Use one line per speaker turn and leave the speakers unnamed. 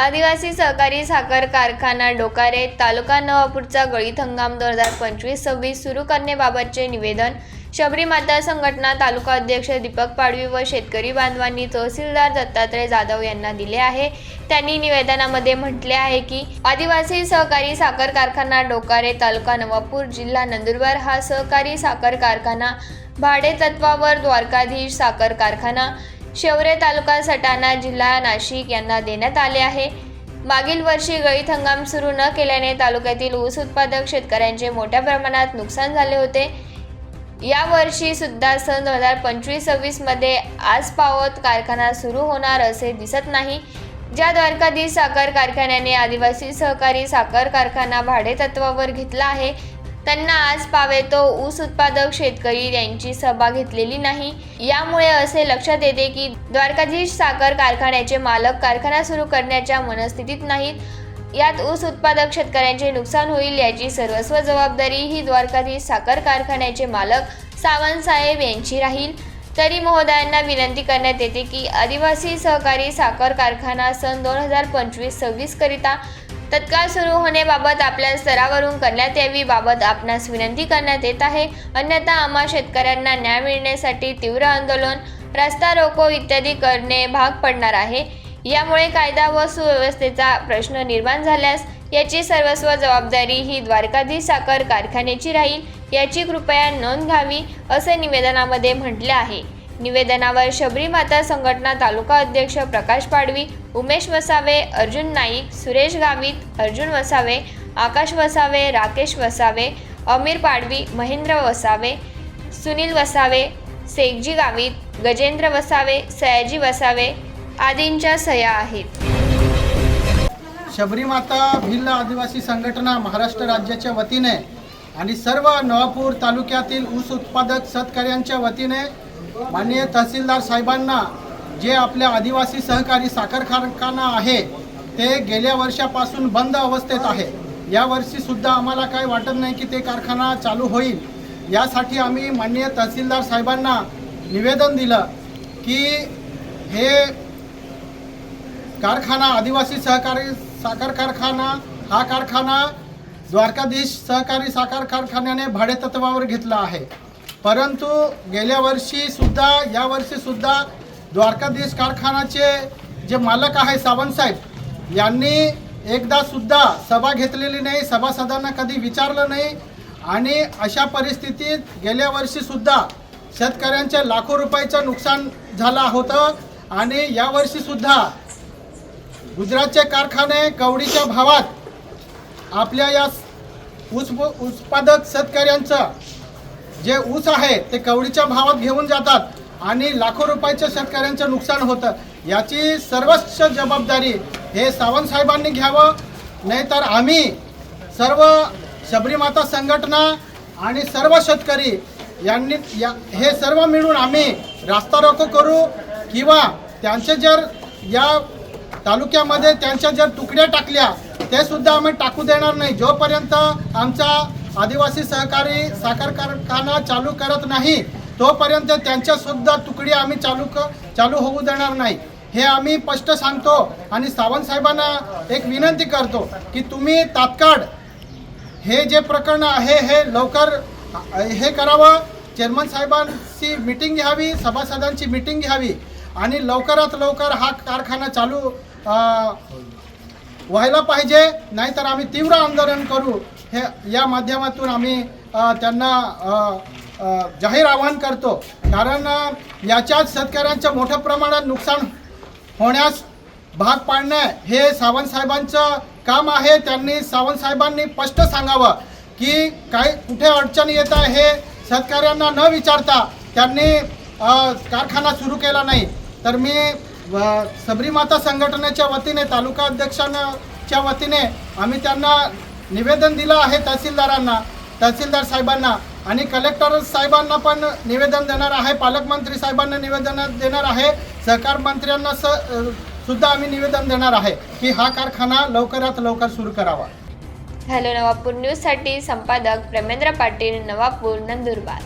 आदिवासी सहकारी साखर कारखाना डोकारे तालुका नवापूरचा गळीत हंगाम दोन हजार पंचवीस सव्वीस सुरू करण्याबाबतचे निवेदन शबरी माता संघटना तालुका अध्यक्ष दीपक पाडवी व शेतकरी बांधवांनी तहसीलदार दत्तात्रय जाधव यांना दिले आहे. त्यांनी निवेदनामध्ये म्हटले आहे की आदिवासी सहकारी साखर कारखाना डोकारे तालुका नवापूर जिल्हा नंदुरबार हा सहकारी साखर कारखाना भाडे तत्वावर द्वारकाधीश साखर कारखाना शेवरे तालुका सटाणा जिल्हा नाशिक यांना देण्यात आले आहे. मागील वर्षी गळीत हंगाम सुरू न केल्याने तालुक्यातील ऊस उत्पादक शेतकऱ्यांचे मोठ्या प्रमाणात नुकसान झाले होते. या वर्षी सुद्धा सन दोन हजार पंचवीस सव्वीसमध्ये आज पावत कारखाना सुरू होणार असे दिसत नाही. ज्या द्वारकाधीश साखर कारखान्याने आदिवासी सहकारी साखर कारखाना भाडेतत्वावर घेतला आहे त्यांना आज पावे तो ऊस उत्पादक शेतकरी यांची सभा घेतलेली नाही. यामुळे असे लक्षात येते की द्वारकाधीश साखर कारखान्याचे मालक कारखाना सुरू करण्याच्या मनस्थितीत नाहीत. यात ऊस उत्पादक शेतकऱ्यांचे नुकसान होईल याची सर्वस्व जबाबदारी ही द्वारकाधीश साखर कारखान्याचे मालक सावंतसाहेब यांची राहील. तरी महोदयांना विनंती करण्यात येते की आदिवासी सहकारी साखर कारखाना सन दोन हजार पंचवीस सव्वीस करिता तत्काळ सुरू होण्याबाबत आपल्या स्तरावरून करण्यात यावी बाबत आपणास विनंती करण्यात येत आहे. अन्यथा आम्हा शेतकऱ्यांना न्याय मिळण्यासाठी तीव्र आंदोलन रस्ता रोको इत्यादी करणे भाग पडणार आहे. यामुळे कायदा व सुव्यवस्थेचा प्रश्न निर्माण झाल्यास याची सर्वस्व जबाबदारी ही द्वारकाधीश साखर कारखान्याची राहील याची कृपया नोंद घ्यावी असे निवेदनामध्ये म्हटले आहे. निवेदनावर शबरीमाता संघटना तालुका अध्यक्ष प्रकाश पाडवी उमेश वसावे अर्जुन नाईक सुरेश गावित अर्जुन वसावे आकाश वसावे राकेश वसावे अमीर पाडवी महेंद्र वसावे सुनील वसावे शेखजी गावित गजेंद्र वसावे सयाजी वसावे आदींच्या सह्या आहेत.
शबरीमाता भिल्ल आदिवासी संघटना महाराष्ट्र राज्याच्या वतीने आणि सर्व नवापूर तालुक्यातील ऊस उत्पादक शेतकऱ्यांच्या वतीने माननीय तहसीलदार साहेबांना जे आपल्या आदिवासी सहकारी साखर कारखाना आहे ते गेल्या वर्षापासून बंद अवस्थेत आहे. या वर्षी सुद्धा आम्हाला काय वाटत नाही की ते कारखाना चालू होईल. यासाठी आम्ही माननीय तहसीलदार साहेबांना निवेदन दिलं की हे कारखाना आदिवासी सहकारी साखर कारखाना हा कारखाना द्वारकाधीश सहकारी साखर कारखान्याने भाडेतत्वावर घेतला आहे. परंतु गेल्या वर्षीसुद्धा यावर्षीसुद्धा या द्वारकाधीश कारखानाचे जे मालक आहे सावंतसाहेब यांनी एकदासुद्धा सभा घेतलेली नाही सभासदांना कधी विचारलं नाही. आणि अशा परिस्थितीत गेल्या वर्षीसुद्धा शेतकऱ्यांचे लाखो रुपयाचं नुकसान झालं होतं. आणि यावर्षीसुद्धा गुजरातचे कारखाने कवडीच्या भावात आपल्या या ऊस उत्पादक शेतकऱ्यांचं जे ऊस आहे ते कवडीच्या भावात घेऊन जातात आणि लाखो रुपयाच्या शेतकऱ्यांचं नुकसान होतं. याची सर्वस्व जबाबदारी हे सावंत साहेबांनी घ्यावं. नाहीतर आम्ही सर्व शबरीमाता संघटना आणि सर्व शेतकरी यांनी या हे सर्व मिळून आम्ही रास्ता रोको करू किंवा त्यांचे जर या तालुक्यामध्ये त्यांच्या जर तुकड्या टाकल्या ते सुद्धा आम्ही टाकू देणार नाही. जोपर्यंत आमचा आदिवासी सहकारी साखर कारखाना चालू करत नाही तोपर्यंत त्यांच्यासुद्धा तुकडी आम्ही चालू क चालू होऊ देणार नाही. हे आम्ही स्पष्ट सांगतो आणि सावंत साहेबांना एक विनंती करतो की तुम्ही तात्काळ हे जे प्रकरण आहे हे लवकर हे करावं. चेअरमन साहेबांची मिटिंग घ्यावी सभासदांची मीटिंग घ्यावी आणि लवकरात लवकर हा कारखाना चालू व्हायला पाहिजे. नाहीतर आम्ही तीव्र आंदोलन करू. हे या माध्यमातून आम्ही त्यांना जाहीर आवाहन करतो. कारण याच्यात शेतकऱ्यांचं मोठ्या प्रमाणात नुकसान होण्यास भाग पाडणं हे सावंत साहेबांचं काम आहे. त्यांनी सावंत साहेबांनी स्पष्ट सांगावं की काही कुठे अडचणी येत आहे हे शेतकऱ्यांना न विचारता त्यांनी कारखाना सुरू केला नाही. तर मी सबरीमाता संघटनेच्या वतीने तालुका अध्यक्षांच्या वतीने आम्ही त्यांना निवेदन दिलं आहे तहसीलदारांना तहसीलदार साहेबांना आणि कलेक्टर साहेबांना पण निवेदन देणार आहे पालकमंत्री साहेबांना निवेदन देणार आहे सहकार मंत्र्यांना स सुद्धा आम्ही निवेदन देणार आहे की हा कारखाना लवकरात लवकर सुरू करावा.
हॅलो नवापूर न्यूजसाठी संपादक प्रेमेंद्र पाटील नवापूर नंदुरबार.